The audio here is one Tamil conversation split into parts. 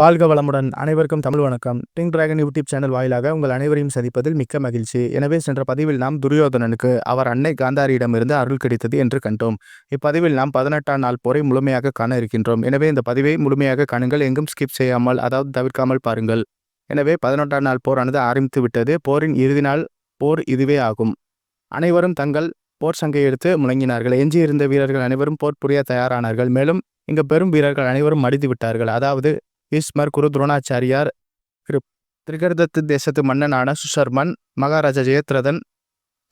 வாழ்க வளமுடன். அனைவருக்கும் தமிழ் வணக்கம். டிங் டிராகன் யூடியூப் சேனல் வாயிலாக உங்கள் அனைவரையும் சந்திப்பதில் மிக்க மகிழ்ச்சி. எனவே சென்ற பதிவில் நாம் துரியோதனனுக்கு அவர் அன்னை காந்தாரியிடமிருந்து அருள் கிடைத்தது என்று கண்டோம். இப்பதிவில் நாம் பதினெட்டாம் நாள் போரை முழுமையாக காண இருக்கின்றோம். எனவே இந்த பதிவை முழுமையாக காணுங்கள். எங்கும் ஸ்கிப் செய்யாமல் அதாவது தவிர்க்காமல் பாருங்கள். எனவே பதினெட்டாம் நாள் போரானது ஆரம்பித்து விட்டது. போரின் இறுதி நாள் போர் இதுவே ஆகும். அனைவரும் தங்கள் போர் சங்கை எடுத்து முழங்கினார்கள். எஞ்சியிருந்த வீரர்கள் அனைவரும் போர் புரிய தயாரானார்கள். மேலும் இங்கு பெரும் வீரர்கள் அனைவரும் மடித்து விட்டார்கள். அதாவது பீஷ்மர் குரு துரோணாச்சாரியார் திரு திரிகர்தத்து தேசத்து மன்னனான சுஷர்மன் மகாராஜா ஜெயத்ரதன்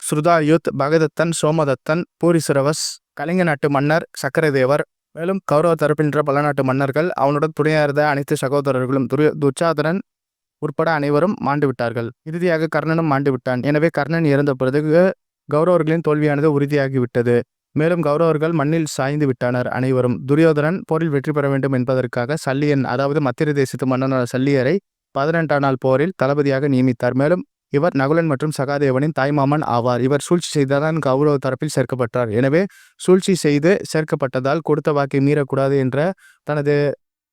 ஸ்ருதாயுத் பகதத்தன் சோமதத்தன் பூரிசுரவஸ் கலிங்க நாட்டு மன்னர் சக்கரதேவர் மேலும் கௌரவ தரப்பின்ற பல நாட்டு மன்னர்கள் அவனுடன் துணையார்ந்த அனைத்து சகோதரர்களும் துரு துச்சாதனன் உட்பட அனைவரும் மாண்டு விட்டார்கள். இறுதியாக கர்ணனும் மாண்டு விட்டான். எனவே கர்ணன் இறந்த பிறகு கௌரவர்களின் தோல்வியானது உறுதியாகிவிட்டது. மேலும் கௌரவர்கள் மண்ணில் சாய்ந்து விட்டனர் அனைவரும். துரியோதனன் போரில் வெற்றி பெற வேண்டும் என்பதற்காக சல்லியன் அதாவது மத்திய தேசத்து மன்னனான சல்லியரை பதினெட்டாம் நாள் போரில் தளபதியாக நியமித்தார். மேலும் இவர் நகுலன் மற்றும் சகாதேவனின் தாய்மாமன் ஆவார். இவர் சூழ்ச்சி செய்ததான் கௌரவ தரப்பில் சேர்க்கப்பட்டார். எனவே சூழ்ச்சி செய்து சேர்க்கப்பட்டதால் கொடுத்த வாக்கை மீறக்கூடாது என்ற தனது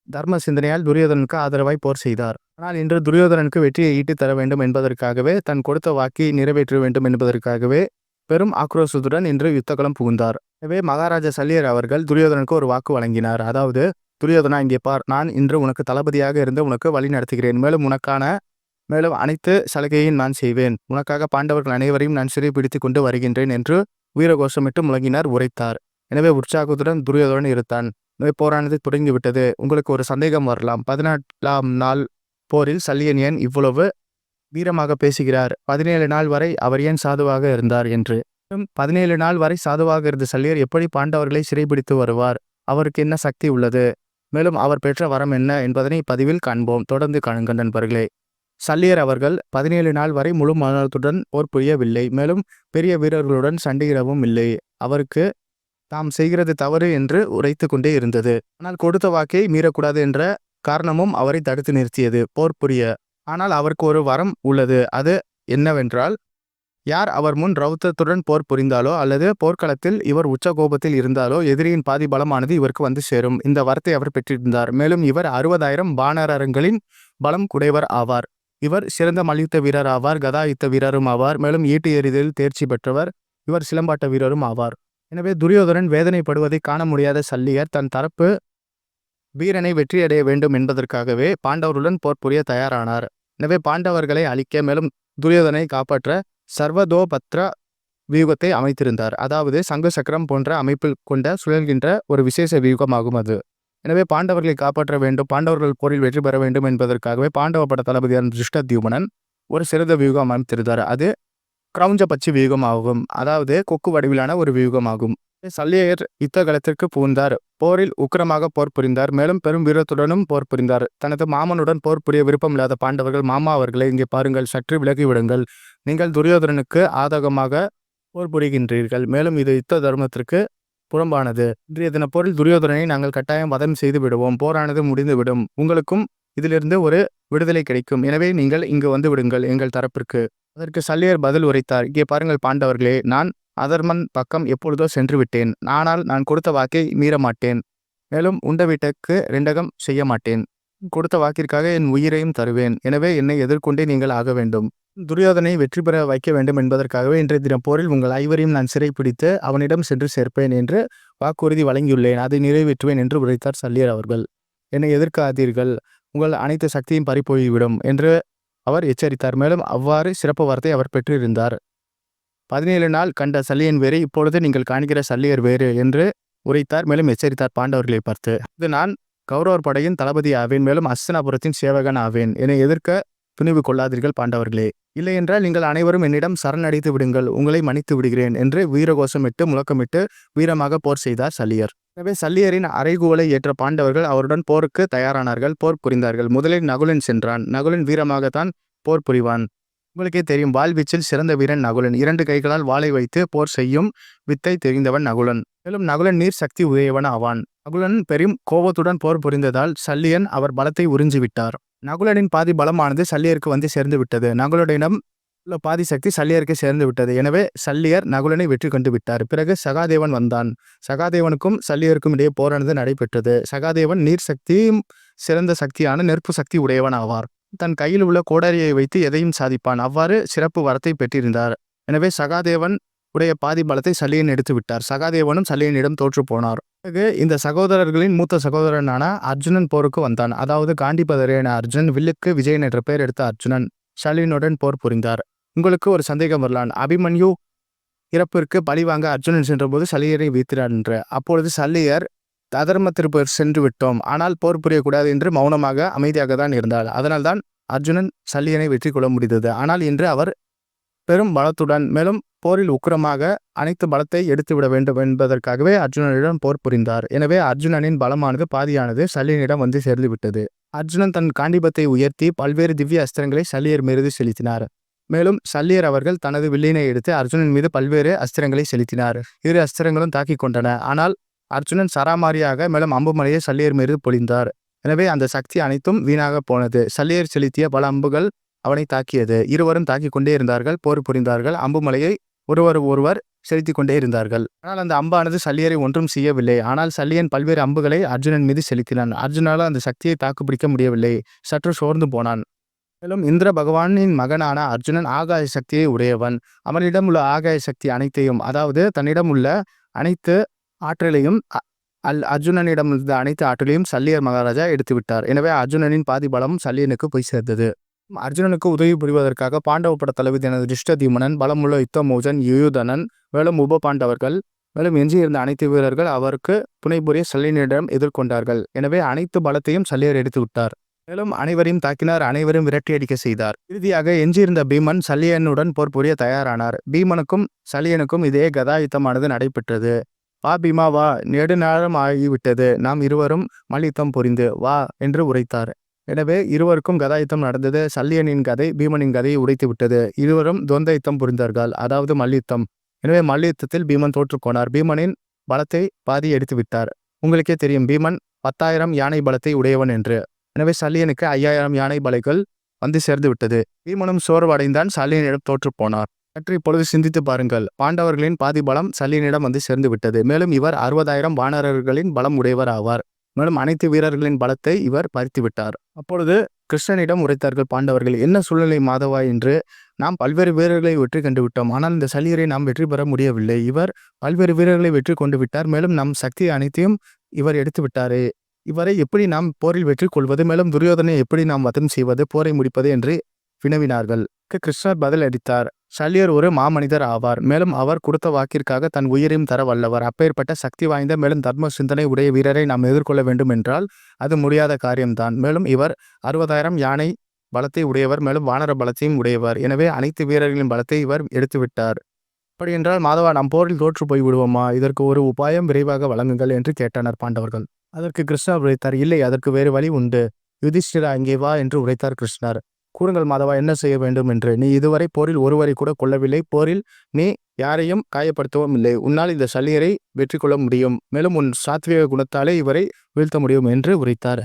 தர்ம சிந்தனையால் துரியோதனனுக்கு ஆதரவாய் போர் செய்தார். ஆனால் இன்று துரியோதனனுக்கு வெற்றியை ஈட்டித் தர வேண்டும் என்பதற்காகவே தன் கொடுத்த வாக்கை நிறைவேற்ற வேண்டும் என்பதற்காகவே பெரும் ஆக்ரோஷத்துடன் இன்று யுத்தகலம் புகுந்தார். எனவே மகாராஜா சல்லியர் அவர்கள் துரியோதனுக்கு ஒரு வாக்கு வழங்கினார். அதாவது துரியோதனா இங்கே பார் நான் இன்று உனக்கு தளபதியாக இருந்து உனக்கு வழி நடத்துகிறேன். மேலும் உனக்கான மேலும் அனைத்து சலுகையும் நான் செய்வேன். உனக்காக பாண்டவர்கள் அனைவரையும் நான் சிறைப்பிடித்து கொண்டு வருகின்றேன் என்று வீரகோஷமிட்டு முழங்கினார் உரைத்தார். எனவே உற்சாகத்துடன் துரியோதனன் இருத்தான். போரானது தொடங்கிவிட்டது. உங்களுக்கு ஒரு சந்தேகம் வரலாம். பதினெட்டாம் நாள் போரில் சல்லியன் ஏன் இவ்வளவு வீரமாக பேசுகிறார். பதினேழு நாள் வரை அவர் ஏன் சாதுவாக இருந்தார் என்று. பதினேழு நாள் வரை சாதுவாக இருந்த சல்லியர் எப்படி பாண்டவர்களை சிறைபிடித்து வருவார்? அவருக்கு என்ன சக்தி உள்ளது? மேலும் அவர் பெற்ற வரம் என்ன என்பதனை பதிவில் காண்போம். தொடர்ந்து காணுங்கள் நண்பர்களே. சல்லியர் அவர்கள் பதினேழு நாள் வரை முழு மனத்துடன் போர் புரியவில்லை. மேலும் பெரிய வீரர்களுடன் சண்டையிடவும் இல்லை. அவருக்கு தாம் செய்கிறது தவறு என்று உரைத்து கொண்டே இருந்தது. ஆனால் கொடுத்த வாக்கை மீறக்கூடாது என்ற காரணமும் அவரை தடுத்து நிறுத்தியது. போர் புரிய ஆனால் அவருக்கு ஒரு வரம் உள்ளது. அது என்னவென்றால் யார் அவர் முன் ரௌத்தத்துடன் போர் புரிந்தாலோ அல்லது போர்க்களத்தில் இவர் உச்ச கோபத்தில் இருந்தாலோ எதிரியின் பாதி பலமானது இவருக்கு வந்து சேரும். இந்த வரத்தை அவர் பெற்றிருந்தார். மேலும் இவர் அறுபதாயிரம் பானரங்களின் பலம் குடைவர் ஆவார். இவர் சிறந்த மல்யுத்த வீரர் ஆவார் கதா யுத்த வீரரும் ஆவார் மேலும் ஈட்டு எறிதலில் தேர்ச்சி பெற்றவர் இவர் சிலம்பாட்ட வீரரும் ஆவார். எனவே துரியோதனன் வேதனைப்படுவதை காண முடியாத சல்லியர் தன் தரப்பு வீரனை வெற்றியடைய வேண்டும் என்பதற்காகவே பாண்டவருடன் போர் புரிய தயாரானார். எனவே பாண்டவர்களை அழிக்க மேலும் துரியோதனை காப்பாற்ற சர்வதோபத்ர வியூகத்தை அமைத்திருந்தார். அதாவது சங்கு சக்கரம் போன்ற அமைப்பில் கொண்ட சுழல்கின்ற ஒரு விசேஷ வியூகமாகும் அது. எனவே பாண்டவர்களை காப்பாற்ற வேண்டும் பாண்டவர்கள் போரில் வெற்றி பெற வேண்டும் என்பதற்காகவே பாண்டவ பட தளபதியான திருஷ்டத்யூமனன் ஒரு சிறந்த வியூகம் அமைத்திருந்தார். அது கிரௌஞ்ச பச்சி வியூகம் ஆகும் அதாவது கொக்கு வடிவிலான ஒரு வியூகம் ஆகும் சல்லியர் யுத்த களத்திற்கு புகுந்தார். போரில் உக்கிரமாக போர் புரிந்தார். மேலும் பெரும் வீரத்துடனும் போர் புரிந்தார். தனது மாமனுடன் போர் புரிய விருப்பமில்லாத பாண்டவர்கள் மாமா அவர்களை இங்கே பாருங்கள் சற்று விலகி விடுங்கள். நீங்கள் துரியோதனனுக்கு ஆதகமாக போர் புரிகின்றீர்கள். மேலும் இது யுத்த தர்மத்திற்கு புறம்பானது. இன்றைய தின போரில் துரியோதனனை நாங்கள் கட்டாயம் வதம் செய்து விடுவோம். போரானது முடிந்துவிடும். உங்களுக்கும் இதிலிருந்து ஒரு விடுதலை கிடைக்கும். எனவே நீங்கள் இங்கு வந்து விடுங்கள் எங்கள் தரப்பிற்கு. அதற்கு சல்லியர் பதில் உரைத்தார். இங்கே பாருங்கள் பாண்டவர்களே நான் அதர்மன் பக்கம் எப்பொழுதோ சென்று விட்டேன் ஆனால் நான் கொடுத்த வாக்கை மீற மாட்டேன் மேலும் உண்ட வீட்டுக்கு ரெண்டகம் செய்ய மாட்டேன் கொடுத்த வாக்கிற்காக என் உயிரையும் தருவேன். எனவே என்னை எதிர்கொண்டே நீங்கள் ஆக வேண்டும். துரியோதனை வெற்றி பெற வைக்க வேண்டும் என்பதற்காகவே இன்றைய தினம் போரில் உங்கள் ஐவரையும் நான் சிறைப்பிடித்து அவனிடம் சென்று சேர்ப்பேன் என்று வாக்குறுதி வழங்கியுள்ளேன். அதை நிறைவேற்றுவேன் என்று உரைத்தார் சல்லியர் அவர்கள். என்னை எதிர்க்காதீர்கள். உங்கள் அனைத்து சக்தியும் பறிப்போய்விடும் என்று அவர் எச்சரித்தார். மேலும் அவ்வாறு சிறப்பு வார்த்தை அவர் பெற்றிருந்தார். பதினேழு நாள் கண்ட சல்லியன் வேறு இப்பொழுது நீங்கள் காண்கிற சல்லியர் வேறு என்று உரைத்தார். மேலும் எச்சரித்தார் பாண்டவர்களை பார்த்து இது நான் கௌரவர் படையின் தளபதி ஆவேன். மேலும் அஸ்தினாபுரத்தின் சேவகன் ஆவேன். என்னை எதிர்க்க துணிவு கொள்ளாதீர்கள் பாண்டவர்களே. இல்லையென்றால் நீங்கள் அனைவரும் என்னிடம் சரணடைத்து விடுங்கள். உங்களை மன்னித்து விடுகிறேன் என்று வீரகோஷமிட்டு முழக்கமிட்டு வீரமாக போர் செய்தார் சல்லியர். எனவே சல்லியரின் அரைகூவலை ஏற்ற பாண்டவர்கள் அவருடன் போருக்கு தயாரானார்கள். போர் புரிந்தார்கள். முதலில் நகுலன் சென்றான். நகுலன் வீரமாகத்தான் போர் புரிவான். உங்களுக்கே தெரியும் வாழ்வீச்சில் சிறந்த வீரன் நகுலன். இரண்டு கைகளால் வாளை வைத்து போர் செய்யும் வித்தை தெரிந்தவன் நகுலன். மேலும் நகுலன் நீர் சக்தி உடையவன் ஆவான். நகுலன் பெரும் கோபத்துடன் போர் புரிந்ததால் சல்லியன் அவர் பலத்தை உறிஞ்சிவிட்டார் நகுலனின் பாதி பலமானது சல்லியருக்கு வந்து சேர்ந்து விட்டது. நகுலனிடம் உள்ள பாதி சக்தி சல்லியருக்கு சேர்ந்து விட்டது. எனவே சல்லியர் நகுலனை வெற்றி கொண்டு விட்டார். பிறகு சகாதேவன் வந்தான். சகாதேவனுக்கும் சல்லியருக்கும் இடையே போரானது நடைபெற்றது. சகாதேவன் நீர் சக்தியும் சிறந்த சக்தியான நெருப்பு சக்தி உடையவன் ஆவார். தன் கையில் உள்ள கோடாரியை வைத்து எதையும் சாதிப்பான். அவ்வாறு சிறப்பு வரத்தை பெற்றிருந்தார். எனவே சகாதேவன் உடைய பாதி பலத்தை சலியன் எடுத்து விட்டார். சகாதேவனும் சலியனிடம் தோற்று போனார். பிறகு இந்த சகோதரர்களின் மூத்த சகோதரனான அர்ஜுனன் போருக்கு வந்தான். அதாவது காண்டிபதரேன என அர்ஜுன் வில்லுக்கு விஜயன் என்ற பெயர் எடுத்த அர்ஜுனன் சலியனுடன் போர் புரிந்தார். உங்களுக்கு ஒரு சந்தேகம் வரலான். அபிமன்யு இறப்பிற்கு பழிவாங்க அர்ஜுனன் சென்றபோது சலியரை வீத்திறார் என்று. அப்பொழுது சல்லியர் அதர்மத்திற்கு சென்று விட்டோம். ஆனால் போர் புரியக்கூடாது என்று மௌனமாக அமைதியாக தான் இருந்தார் அதனால்தான் அர்ஜுனன் சல்லியனை வெற்றி கொள்ள முடிந்தது. ஆனால் இன்று அவர் பெரும் பலத்துடன் மேலும் போரில் உக்கிரமாக அனைத்து பலத்தை எடுத்துவிட வேண்டும் என்பதற்காகவே அர்ஜுனனிடம் போர் புரிந்தார். எனவே அர்ஜுனனின் பலமானது பாதியானது சல்லியனிடம் வந்து சேர்ந்துவிட்டது அர்ஜுனன் தன் காண்டிபத்தை உயர்த்தி பல்வேறு திவ்ய அஸ்திரங்களை சல்லியர் மீது செலுத்தினார். மேலும் சல்லியர் அவர்கள் தனது வில்லினை எடுத்து அர்ஜுனன் மீது பல்வேறு அஸ்திரங்களை செலுத்தினார். இரு அஸ்திரங்களும் தாக்கிக் கொண்டன. ஆனால் அர்ஜுனன் சராமாரியாக மேலும் அம்புமலையை சல்லியர் மீது பொழிந்தார். எனவே அந்த சக்தி அனைத்தும் வீணாக போனது. சல்லியர் செலுத்திய பல அம்புகள் அவனை தாக்கியது. இருவரும் தாக்கிக் கொண்டே இருந்தார்கள். போர் புரிந்தார்கள். அம்புமலையை ஒருவர் ஒருவர் செலுத்திக் கொண்டே இருந்தார்கள். ஆனால் அந்த அம்பானது சல்லியரை ஒன்றும் செய்யவில்லை. ஆனால் சல்லியன் பல்வேறு அம்புகளை அர்ஜுனன் மீது செலுத்தினான். அர்ஜுனால் அந்த சக்தியை தாக்குப்பிடிக்க முடியவில்லை. சற்று சோர்ந்து போனான். மேலும் இந்திர பகவானின் மகனான அர்ஜுனன் ஆகாய சக்தியை உடையவன். அவனிடம் உள்ள ஆகாய சக்தி அனைத்தையும் அதாவது தன்னிடம் உள்ள அனைத்து ஆற்றலையும் அ- அல் அர்ஜுனனிடம் இருந்த அனைத்து ஆற்றலையும் சல்லியர் மகாராஜா எடுத்து விட்டார் எனவே அர்ஜுனனின் பாதி பலமும் சல்லியனுக்கு போய் சேர்ந்தது. அர்ஜுனனுக்கு உதவி புரிவதற்காக பாண்டவ பட தளபதியான திருஷ்டதீமனன் பலமுள்ள யுத்தமோஜன் யுயுதனன் மேலும் உப பாண்டவர்கள் மேலும் எஞ்சியிருந்த அனைத்து வீரர்கள் அவருக்கு புனைபுரிய சல்லியனிடம் எதிர்கொண்டார்கள். எனவே அனைத்து பலத்தையும் சல்லியர் எடுத்து விட்டார் மேலும் அனைவரையும் தாக்கினார் அனைவரும் விரட்டியடிக்க செய்தார். இறுதியாக எஞ்சியிருந்த பீமன் சல்லியனுடன் போர் புரிய தயாரானார். பீமனுக்கும் சல்லியனுக்கும் இதே கதாயுத்தமானது நடைபெற்றது. வா பீமா வா நெடுநேரம் ஆகிவிட்டது நாம் இருவரும் மல்யுத்தம் புரிந்து வா என்று உரைத்தார். எனவே இருவருக்கும் கதாயுத்தம் நடந்தது. சல்லியனின் கதை பீமனின் கதையை உடைத்து விட்டது இருவரும் துவந்த யுத்தம் புரிந்தார்கள் அதாவது மல்யுத்தம். எனவே மல்யுத்தத்தில் பீமன் தோற்றுக்கோனார் பீமனின் பலத்தை பாதி எடுத்து விட்டார் உங்களுக்கே தெரியும் பீமன் பத்தாயிரம் யானை பலத்தை உடையவன் என்று. எனவே சல்லியனுக்கு ஐயாயிரம் யானை பலைகள் வந்து சேர்ந்து விட்டது பீமனும் சோர்வடைந்தான். சல்லியனிடம் தோற்றுப் போனார். சற்று இப்பொழுது சிந்தித்து பாருங்கள். பாண்டவர்களின் பாதி பலம் சல்லியனிடம் வந்து சேர்ந்து விட்டது மேலும் இவர் அறுபதாயிரம் வானரர்களின் பலம் உடையவர் ஆவார். மேலும் அனைத்து வீரர்களின் பலத்தை இவர் பறித்து விட்டார் அப்பொழுது கிருஷ்ணனிடம் உரைத்தார்கள் பாண்டவர்கள் என்ன சூழ்நிலை மாதவா என்று நாம் பல்வேறு வீரர்களை வெற்றி கண்டு விட்டோம் ஆனால் இந்த சல்லியரை நாம் வெற்றி பெற முடியவில்லை. இவர் பல்வேறு வீரர்களை வெற்றி கொண்டு விட்டார். மேலும் நம் சக்தி அனைத்தையும் இவர் எடுத்து விட்டாரே. இவரை எப்படி நாம் போரில் வெற்றி கொள்வது? மேலும் துரியோதனை எப்படி நாம் வதம் செய்வது? போரை முடிப்பது? என்று வினவினார்கள். கிருஷ்ணர் பதில் அளித்தார் சல்லியர் ஒரு மாமனிதர் ஆவார். மேலும் அவர் கொடுத்த வாக்கிற்காக தன் உயிரையும் தர வல்லவர். அப்பேற்பட்ட சக்தி வாய்ந்த மேலும் தர்ம சிந்தனை உடைய வீரரை நாம் எதிர்கொள்ள வேண்டும் என்றால் அது முடியாத காரியம்தான். மேலும் இவர் அறுபதாயிரம் யானை பலத்தை உடையவர் மேலும் வானர பலத்தையும் உடையவர். எனவே அனைத்து வீரர்களின் பலத்தை இவர் எடுத்துவிட்டார். அப்படி என்றால் மாதவா நாம் போரில் தோற்று போய் விடுவோமா? இதற்கு ஒரு உபாயம் விரைவாக வழங்குங்கள் என்று கேட்டனர் பாண்டவர்கள். அதற்கு கிருஷ்ணர் உரைத்தார். இல்லை அதற்கு வேறு வழி உண்டு. யுதிஷ்டிரா இங்கே வா என்று உரைத்தார் கிருஷ்ணர். கூறுங்கள் மாதவா என்ன செய்ய வேண்டும் என்று. நீ இதுவரை போரில் ஒருவரை கூட கொல்லவில்லை. போரில் நீ யாரையும் காயப்படுத்தவும் இல்லை. உன்னால் இந்த சல்லியரை வெற்றி கொள்ள முடியும். மேலும் உன் சாத்விக குணத்தாலே இவரை வீழ்த்த முடியும் என்று உரைத்தார்.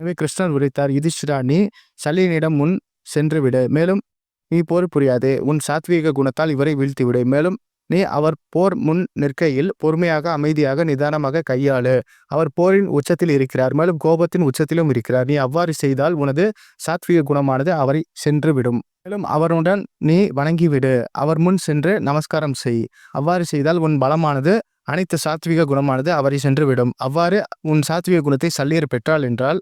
எனவே கிருஷ்ணர் உரைத்தார் யுதிஷ்டிரா நீ சல்லியனிடம் முன் சென்று விடு. மேலும் நீ போர் புரியாதே. உன் சாத்வீக குணத்தால் இவரை வீழ்த்திவிடு. மேலும் நீ அவர் போர் முன் நிற்கையில் பொறுமையாக அமைதியாக நிதானமாக கையாளு. அவர் போரின் உச்சத்தில் இருக்கிறார் மேலும் கோபத்தின் உச்சத்திலும் இருக்கிறார். நீ அவ்வாறு செய்தால் உனது சாத்வீக குணமானது அவரை சென்று விடும் மேலும் அவருடன் நீ வணங்கிவிடு. அவர் முன் சென்று நமஸ்காரம் செய். அவ்வாறு செய்தால் உன் பலமானது அனைத்து சாத்விக குணமானது அவரை சென்று விடும் அவ்வாறு உன் சாத்விக குணத்தை சல்லியர் பெற்றால் என்றால்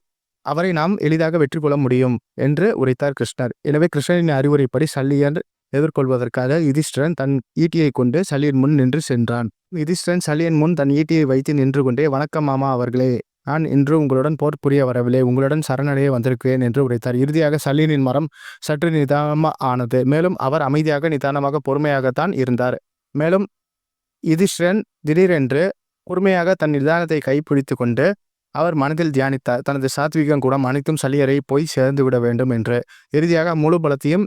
அவரை நாம் எளிதாக வெற்றி கொள்ள முடியும் என்று உரைத்தார் கிருஷ்ணர். எனவே கிருஷ்ணரின் அறிவுரைப்படி சல்லியர் எதிர்கொள்வதற்காக யுதிஷ்டிரன் தன் ஈட்டியை கொண்டு சல்லியன் முன் நின்று சென்றான். யுதிஷ்டிரன் சல்லியன் முன் தன் ஈட்டியை வைத்து நின்று கொண்டே வணக்கம் மாமா அவர்களே நான் இன்று உங்களுடன் போர் புரிய வரவில்லை. உங்களுடன் சரணடைய வந்திருக்கிறேன் என்று உரைத்தார். இறுதியாக சல்லியனின் மரம் சற்று நிதானமாக ஆனது மேலும் அவர் அமைதியாக நிதானமாக பொறுமையாகத்தான் இருந்தார். மேலும் யுதிஷ்டிரன் திடீரென்று பொறுமையாக தன் நிதானத்தை கைப்பிடித்து கொண்டு அவர் மனதில் தியானித்தார். தனது சாத்விகம் கூட அனைத்தும் சலியரை போய் சேர்ந்து விட வேண்டும் என்று. இறுதியாக முழு பலத்தையும்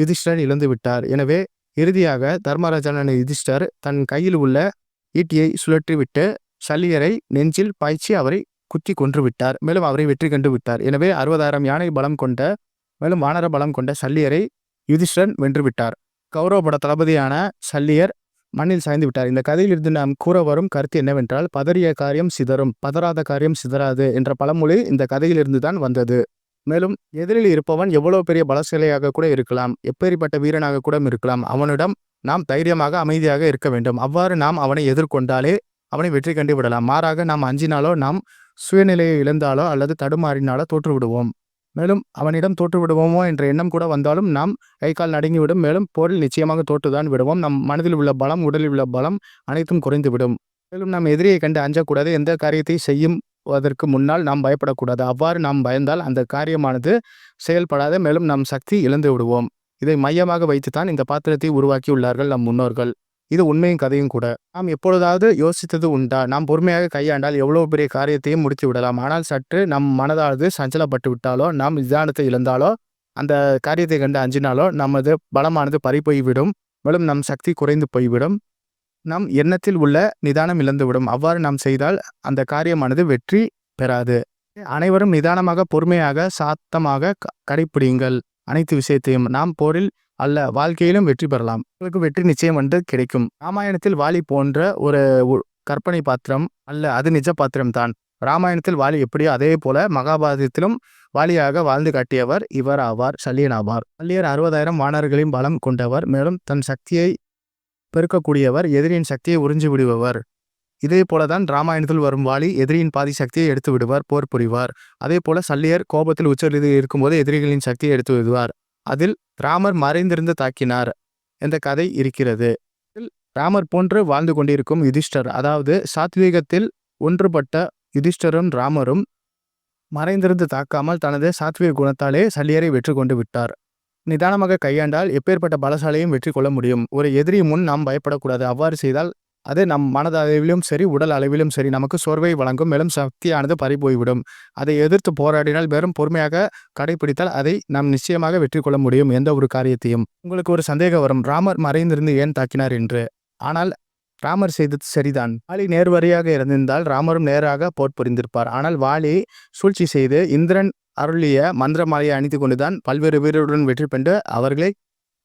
யுதிஷ்டர் இழந்து விட்டார். எனவே இறுதியாக தர்மராஜான யுதிஷ்டர் தன் கையில் உள்ள ஈட்டியை சுழற்றிவிட்டு சல்லியரை நெஞ்சில் பாய்ச்சி அவரை குத்தி கொன்று விட்டார். மேலும் அவரை வெற்றி கண்டு விட்டார். எனவே அறுபதாயிரம் யானை பலம் கொண்ட மேலும் வானர பலம் கொண்ட சல்லியரை யுதிஷ்டன் வென்றுவிட்டார் கௌரவப்பட தளபதியான சல்லியர் மண்ணில் சாய்ந்து விட்டார். இந்த கதையிலிருந்து நாம் கூற வரும் கருத்து என்னவென்றால் பதறிய காரியம் சிதறும் பதறாத காரியம் சிதறாது என்ற பழமொழி இந்த கதையிலிருந்து தான் வந்தது. மேலும் எதிரில் இருப்பவன் எவ்வளவு பெரிய பலசிலையாக கூட இருக்கலாம் எப்பேறிப்பட்ட வீரனாக கூட இருக்கலாம். அவனிடம் நாம் தைரியமாக அமைதியாக இருக்க வேண்டும். அவ்வாறு நாம் அவனை எதிர்கொண்டாலே அவனை வெற்றி கண்டு விடலாம். மாறாக நாம் அஞ்சினாலோ நாம் சுயநிலையை இழந்தாலோ அல்லது தடுமாறினாலோ தோற்றுவிடுவோம் மேலும் அவனிடம் தோற்று விடுவோமோ என்ற எண்ணம் கூட வந்தாலும் நாம் கை கால் நடுங்கிவிடும் மேலும் போரில் நிச்சயமாக தோற்றுதான் விடுவோம். நம் மனதில் உள்ள பலம் உடலில் உள்ள பலம் அனைத்தும் குறைந்துவிடும் மேலும் நாம் எதிரியை கண்டு அஞ்சக்கூடாது. எந்த காரியத்தை செய்யும் அதற்கு முன்னால் நாம் பயப்படக்கூடாது. அவ்வாறு நாம் பயந்தால் அந்த காரியமானது செயல்படாத. மேலும் நம் சக்தி இழந்து விடுவோம். இதை மையமாக வைத்துத்தான் இந்த பாத்திரத்தை உருவாக்கியுள்ளார்கள் நம் முன்னோர்கள். இது உண்மையும் கதையும் கூட. நாம் எப்பொழுதாவது யோசித்தது உண்டா? நாம் பொறுமையாக கையாண்டால் எவ்வளவு பெரிய காரியத்தையும் முடித்து விடலாம். ஆனால் சற்று நம் மனதானது சஞ்சலப்பட்டு விட்டாலோ நாம் நிதானத்தை இழந்தாலோ அந்த காரியத்தை கண்டு அஞ்சினாலோ நமது பலமானது பறிபோய்விடும். மேலும் நம் சக்தி குறைந்து போய்விடும். நம் எண்ணத்தில் உள்ள நிதானம் இழந்துவிடும். அவ்வாறு நாம் செய்தால் அந்த காரியமானது வெற்றி பெறாது. அனைவரும் நிதானமாக பொறுமையாக சாத்தமாக க- அனைத்து விஷயத்தையும் நாம் போரில் அல்ல வாழ்க்கையிலும் வெற்றி பெறலாம். உங்களுக்கு வெற்றி நிச்சயம் வந்து கிடைக்கும். ராமாயணத்தில் வாலி போன்ற ஒரு கற்பனை பாத்திரம் அல்ல அது நிஜ பாத்திரம் தான். ராமாயணத்தில் வாலி எப்படியோ அதே போல மகாபாரதத்திலும் வாலியாக வாழ்ந்து காட்டியவர் இவர் ஆவார் சல்லியன் ஆவார் சல்லியர் அறுபதாயிரம் வானர்களின் பலம் கொண்டவர் மேலும் தன் சக்தியை பெருக்கக்கூடியவர் எதிரியின் சக்தியை உறிஞ்சி விடுபவர் இதே போலதான் ராமாயணத்தில் வரும் வாலி எதிரியின் பாதி சக்தியை எடுத்து விடுவார் போர் புரிவார். அதே போல சல்லியர் கோபத்தில் உச்சரித்து இருக்கும்போது எதிரிகளின் சக்தியை எடுத்து விடுவார். அதில் ராமர் மறைந்திருந்து தாக்கினார் என்ற கதை இருக்கிறது. இதில் ராமர் போன்று வாழ்ந்து கொண்டிருக்கும் யுதிஷ்டர் அதாவது சாத்வீகத்தில் ஒன்றுபட்ட யுதிஷ்டரும் ராமரும் மறைந்திருந்து தாக்காமல் தனது சாத்வீக குணத்தாலே சல்லியரை வெற்றி கொண்டு விட்டார். நிதானமாக கையாண்டால் எப்பேற்பட்ட பலசாலையும் வெற்றி கொள்ள முடியும். ஒரு எதிரி முன் நாம் பயப்படக்கூடாது. அவ்வாறு செய்தால் அது நம் மனத அளவிலும் சரி உடல் அளவிலும் சரி நமக்கு சோர்வை வழங்கும் மேலும் சக்தியானது பறிபோய்விடும். அதை எதிர்த்து போராடினால் வெறும் பொறுமையாக கடைபிடித்தால் அதை நாம் நிச்சயமாக வெற்றி கொள்ள முடியும் எந்த ஒரு காரியத்தையும். உங்களுக்கு ஒரு சந்தேகம் வரும். ராமர் மறைந்திருந்து ஏன் தாக்கினார் என்று. ஆனால் ராமர் செய்தது சரிதான். வாலி நேர்வரியாக இருந்திருந்தால் ராமரும் நேராக போர் புரிந்திருப்பார். ஆனால் வாலி சூழ்ச்சி செய்து இந்திரன் அருளிய மந்திரமாலையை அணிந்து கொண்டுதான் பல்வேறு வீரருடன் வெற்றி பெற்று அவர்களை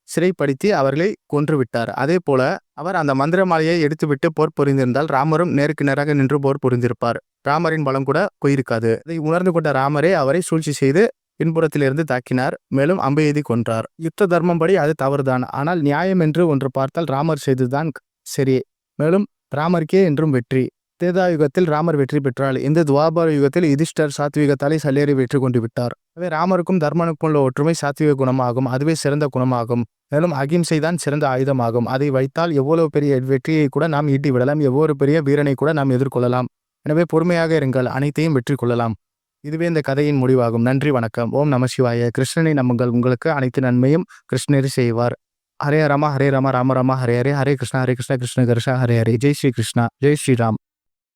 சிறைப்படுத்தி அவர்களை கொன்றுவிட்டார். அதே போல அவர் அந்த மந்திர மாலையை எடுத்துவிட்டு போர் புரிந்திருந்தால் ராமரும் நேருக்கு நேராக நின்று போர் புரிந்திருப்பார். ராமரின் பலம் கூட போயிருக்காது இதை உணர்ந்து கொண்ட ராமரே அவரை சூழ்ச்சி செய்து பின்புறத்திலிருந்து தாக்கினார். மேலும் அம்பை எய்தி கொன்றார். யுத்த தர்மம் படி அது தவறுதான். ஆனால் நியாயம் என்று ஒன்று பார்த்தால் ராமர் செய்துதான் சரி. மேலும் ராமருக்கே என்றும் வெற்றி. தேதா யுகத்தில் ராமர் வெற்றி பெற்றார் இந்த துவாபர யுகத்தில் யுதிஷ்டர் சாத்விகத்தாலே சல்லேறி வெற்றி கொண்டு விட்டார். எனவே ராமருக்கும் தர்மனுக்கும் உள்ள ஒற்றுமை சாத்விக குணமாகும். அதுவே சிறந்த குணமாகும். மேலும் அகிம்சை தான் சிறந்த ஆயுதமாகும். அதை வைத்தால் எவ்வளவு பெரிய வெற்றியை கூட நாம் ஈட்டி விடலாம். எவ்வளவு பெரிய வீரனை கூட நாம் எதிர்கொள்ளலாம். எனவே பொறுமையாக இருங்கள். அனைத்தையும் வெற்றி கொள்ளலாம். இதுவே இந்த கதையின் முடிவாகும். நன்றி வணக்கம். ஓம் நம சிவாய. கிருஷ்ணனை நம்புங்கள். உங்களுக்கு அனைத்து நன்மையும் கிருஷ்ணர் செய்வார். ஹரே ராமா ஹரே ராமா ராம ராமா ஹரே ஹரே. ஹரே கிருஷ்ணா ஹரே கிருஷ்ணா கிருஷ்ண கிருஷ்ணா ஹரே ஹரே. ஜெய் ஸ்ரீ கிருஷ்ணா. ஜெய் ஸ்ரீராம்